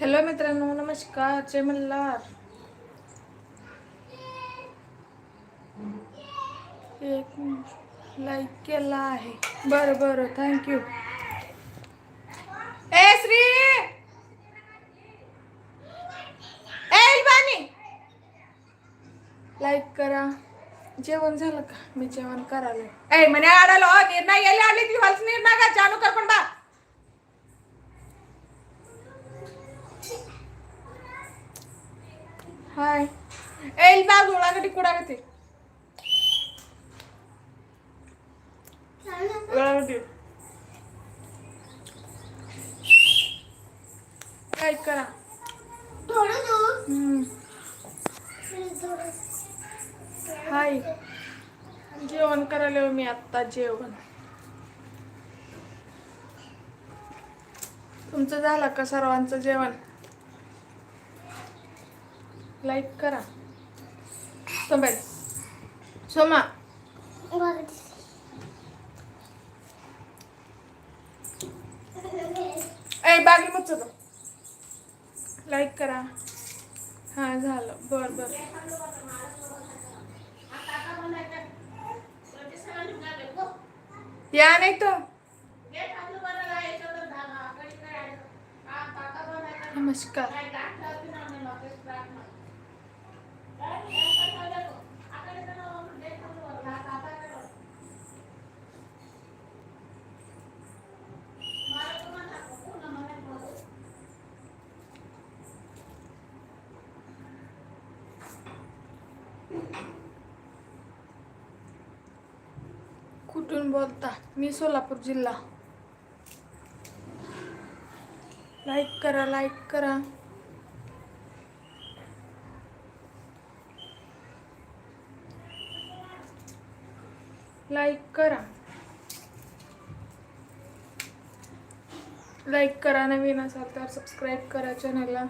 Hello मित्रांनो नमस्कार. जय मल्हार. एक लाईक केला आहे. बरं बरं. थँक्यू ए श्री! एलबानी लाईक करा. जेवण झालं का? मी जेवण करायला. ए म्हणे आडालो निर्णय आली ती हल्स निर्णय का जानू कर पण बा इल्बा उळागड्डी कुडागते उळागड्डी लाईक करा. हम्म. हाय. जेवण करायला मी आत्ता जेवण. तुमचं झालं का सर्वांचं जेवण? लाईक करा. सोमेल सोमा. ए बागी चलो लाईक करा. हा झालं. बर बर. या नाही तो नमस्कार. कुठून बोलता. मी सोलापूर जिल्हा. लाईक करा लाईक करा. लाईक करा. लाईक करा नवीन असाल तर सबस्क्राईब करा चॅनलला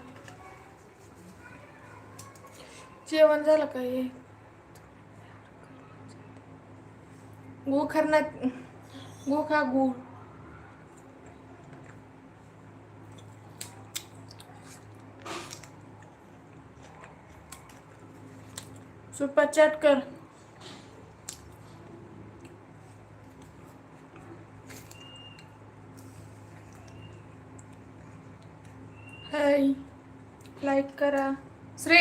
जेवण झालं का हे? गु खरनात गु खा गु। सुपर चॅट कर। हाय लाईक करा। श्री,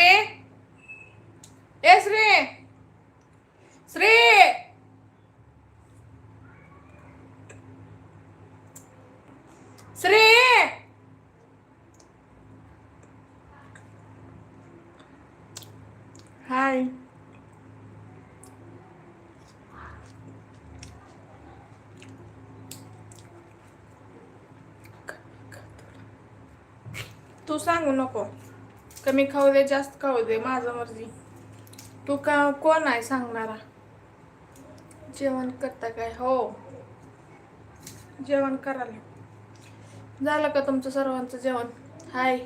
ए श्री श्री श्री। तू सांगू नको. कमी खाऊ दे जास्त खाऊ दे माझं मर्जी. तू का कोण आहे सांगणारा? जेवण करता काय? हो. जेवण करायला. झालं का तुमचं सर्वांचं जेवण? हाय.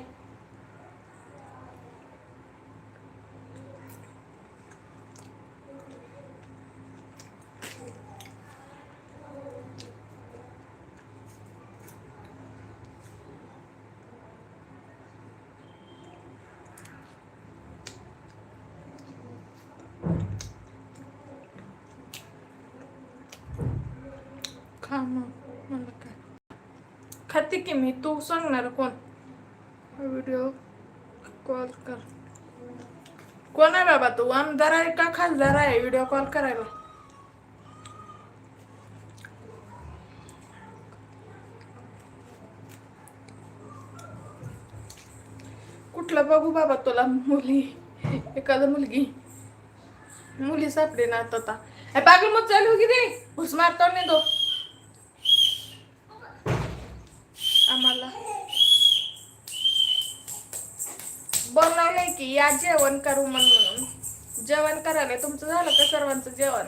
खा मग मला काय? खाते की मी तू सांगणार कोण? व्हिडिओ कॉल कर. कोण आहे बाबा तू? आमदार आहे का खासदार आहे व्हिडिओ कॉल करायला. कुठलं बघू बाबा तुला? मुली. एखादा मुलगी. मुली सापडे ना आता. ए, पागल मग चालू की रे घुस मारतो नाही तो. आम्हाला. बनवलंय की या जेवण करू म्हण म्हणून. जेवण करायला तुमचं झालं का सर्वांचं जेवण?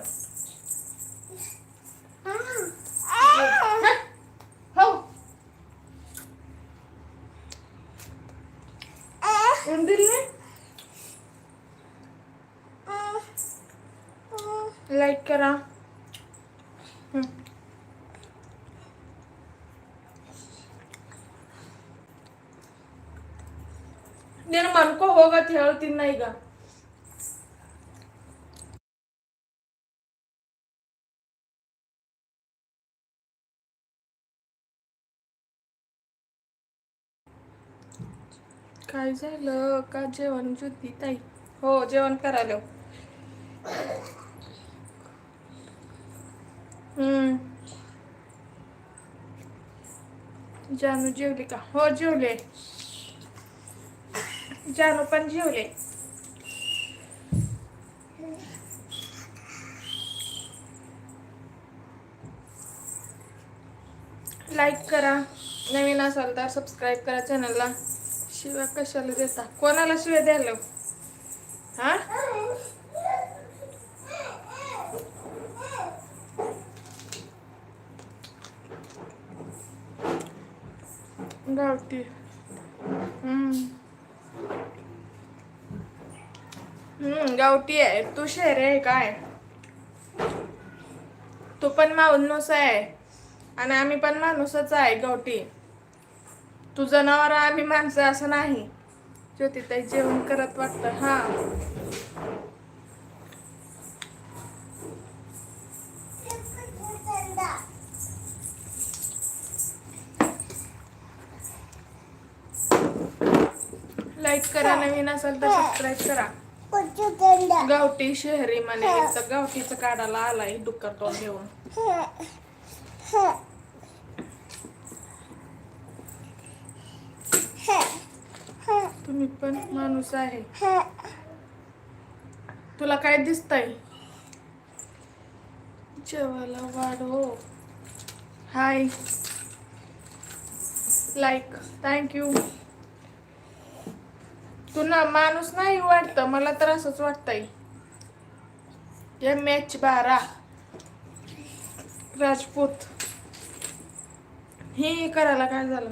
हो. लाईक करा. हम्म. నేను ಮನ್ಕೋಗ ಹೇಳ್ತೀನಿ ನಾ ಈಗ काय झालं का जेवण जुती ताई हो जेवण करायला हम्म जानू जेवली का हो जेवले जानू पण जेवले. लाईक करा. नवीन असाल तर सबस्क्राईब करा चॅनलला शिव्या कशाला देता? कोणाला शिव्या द्यायला? हा? गावती हम्म. हम्म गावठी आहे. तू शहर आहे काय? तू पण माणूस आहे. आणि आम्ही पण माणूसच आहे गावठी. तू जनावर आम्ही माणसं असं नाही. ज्योतिताई जेवण करत वाटतं. हा. लाईक करा नवीन असेल तर सबस्क्राईब करा. गावठी शहरी म्हणे तर गावठीचं काढायला आलाय डुक्कर तोंड घेऊन. तुम्ही पण माणूस आहे. तुला काय दिसतंय? जेवायला वाढव हाय. लाईक थँक्यू तू ना माणूस नाही वाटतं मला तर असंच वाटतंय. एम एच बारा. राजपूत. हे करायला काय झालं?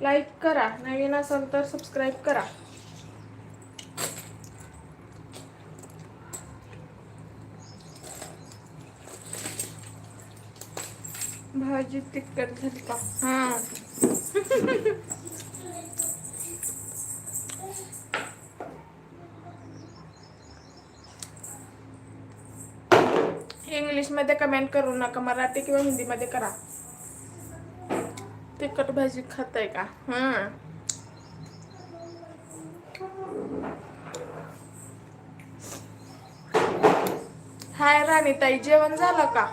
लाईक करा. नवीन असाल तर सबस्क्राईब करा. भाजी तिखट झाली का? हा. इंग्लिशमध्ये कमेंट करू नका मराठी किंवा हिंदी मध्ये करा. तिखट भाजी खाताय का? हम्म हाय राणी ताई जेवण झालं का?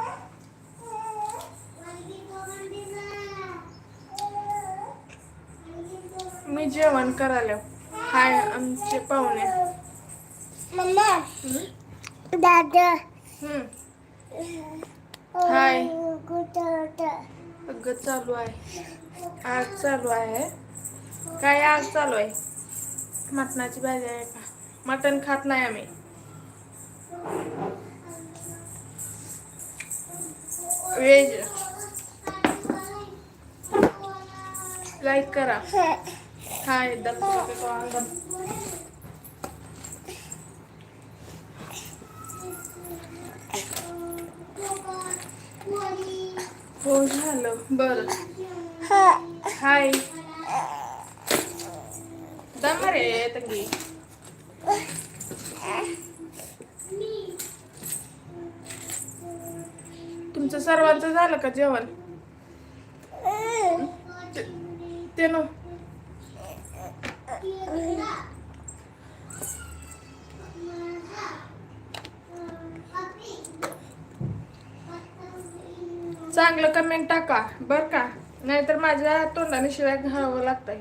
मी जेवण करायला. हाय आमचे पाहुणे. मम्मा? दादा. हाय. अगं चालू आहे. आग चालू आहे. काय आग चालू आहे? मटणाची भाजी आहे का? मटण खात नाही आम्ही. व्हेज. लाईक करा. हाय दम दम हो झालं. बरं. हाय. दम रे तंगी. तुमचं सर्वांचं झालं का जेवण? ते- ते नो चांगलं कमेंट टाका बर का? नाहीतर माझ्या तोंडाने शिवाय घालावं लागतंय.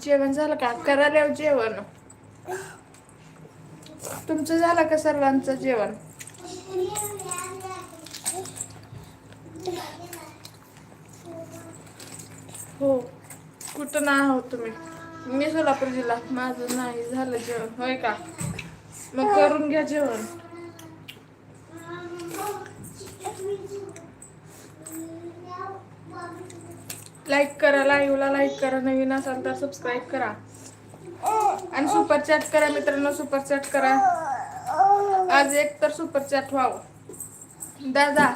जेवण झालं का? करायला जेवण. तुमचं झालं का सर्वांचं जेवण? हो कुठं ना आहोत तुम्ही. मी सोलापूर जिल्हा माझं नाही झालं जेवण. होय का? मग करून घ्या जेवण. लाईक करा लाईव्हला लाईक करा नवीन असाल तर सबस्क्राईब करा. आणि सुपर चॅट करा मित्रांनो सुपर चॅट करा. आज एक तर सुपर चॅट व्हावं. दादा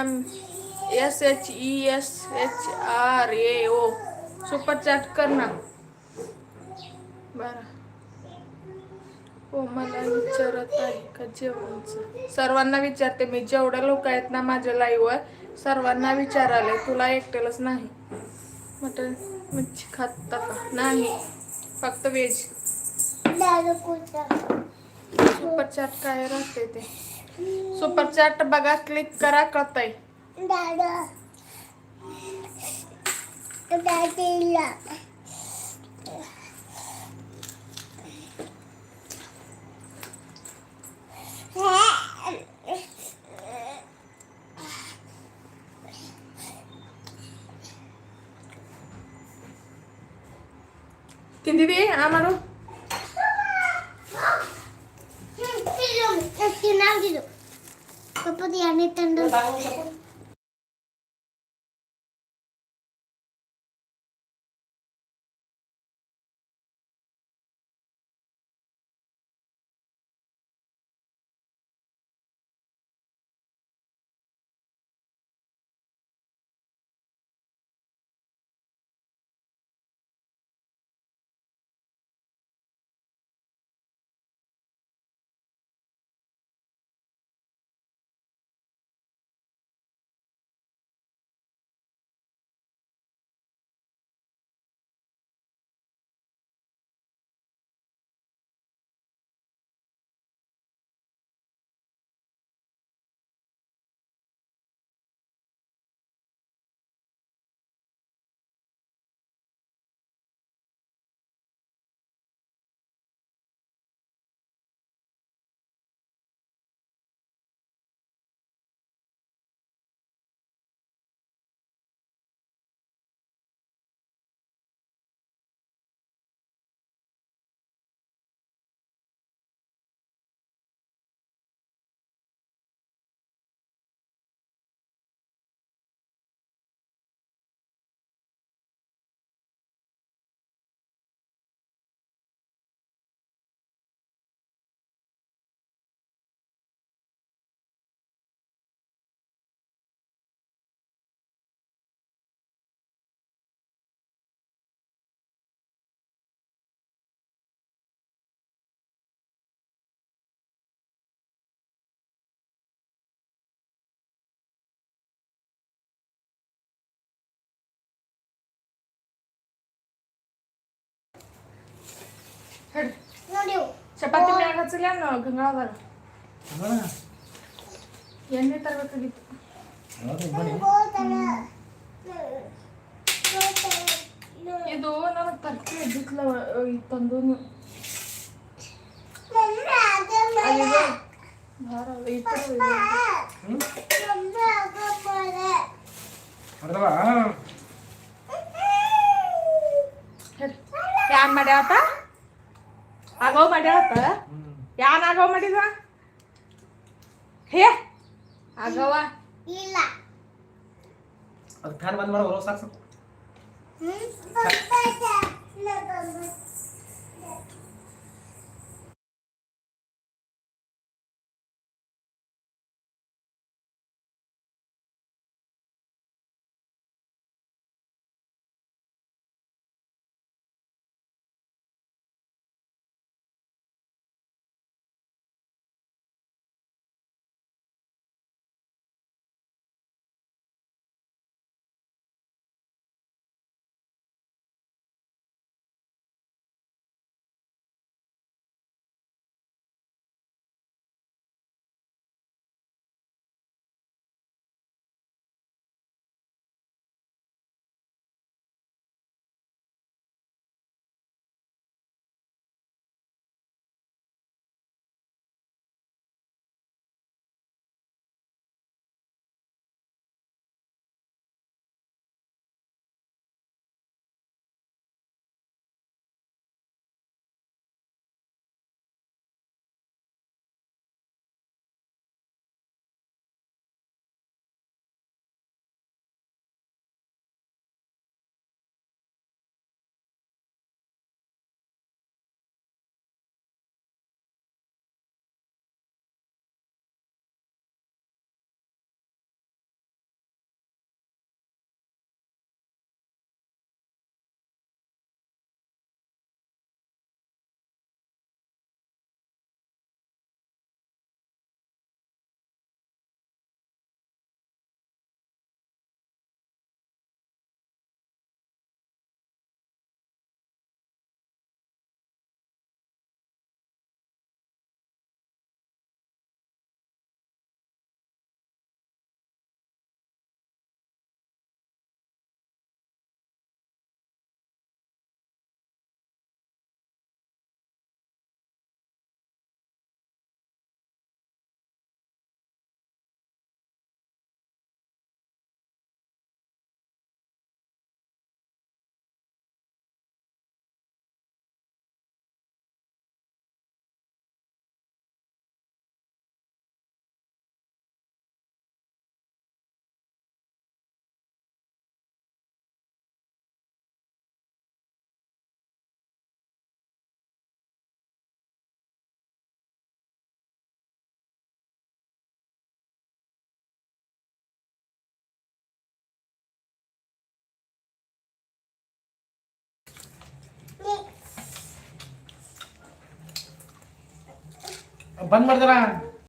M S H E S H R A O. Super chat कर ना. बरं. हो मला विचारत आहे का जेवणाचं? सर्वांना विचारते मी जेवढ्या लोक आहेत ना माझ्या लाईव्हवर सर्वांना विचाराले तुला एकट्यालाच नाही. मटन मच्छी खाता का? नाही फक्त व्हेज सुपर चॅट काय राहते ते? सुपर चॅट बघा क्लिक करा कळतंय તમારું નામ દીધું પપ્પા આને તંડો ಚಪಾತಿ ಮ್ಯಾಗ ಹಚ್ಚಲಿ ಗಂಗಾ ಗಂಗಾಳದಾಗ ಎಣ್ಣೆ ತರಬೇಕಾಗಿತ್ತು. ಇದು ನನಗೆ ತರಕಾರಿ ಎದ್ದಿತ್ಲ ತಂದು ಅಲ್ಲಿದೆ. ಭಾರ ಈ ಥರ ಇದೆ. ಹೇಳಿ ಯಾನ್ ಮಾಡ್ಯಾವತ್ತ ಆಗವ್ ಮಾಡ್ಯಾವತ್ತ ಯಾನ್ ಆಗವ್ ಮಾಡಿದ್ವ ಹೇ ಆಗವ ಇಲ್ಲ ಅದು ಫ್ಯಾನ್ ಬಂದ್ ಮಾಡೋ ಸಾಕು ಸಾಕು ಬಂದ್ ಮಾಡ್ತಾರ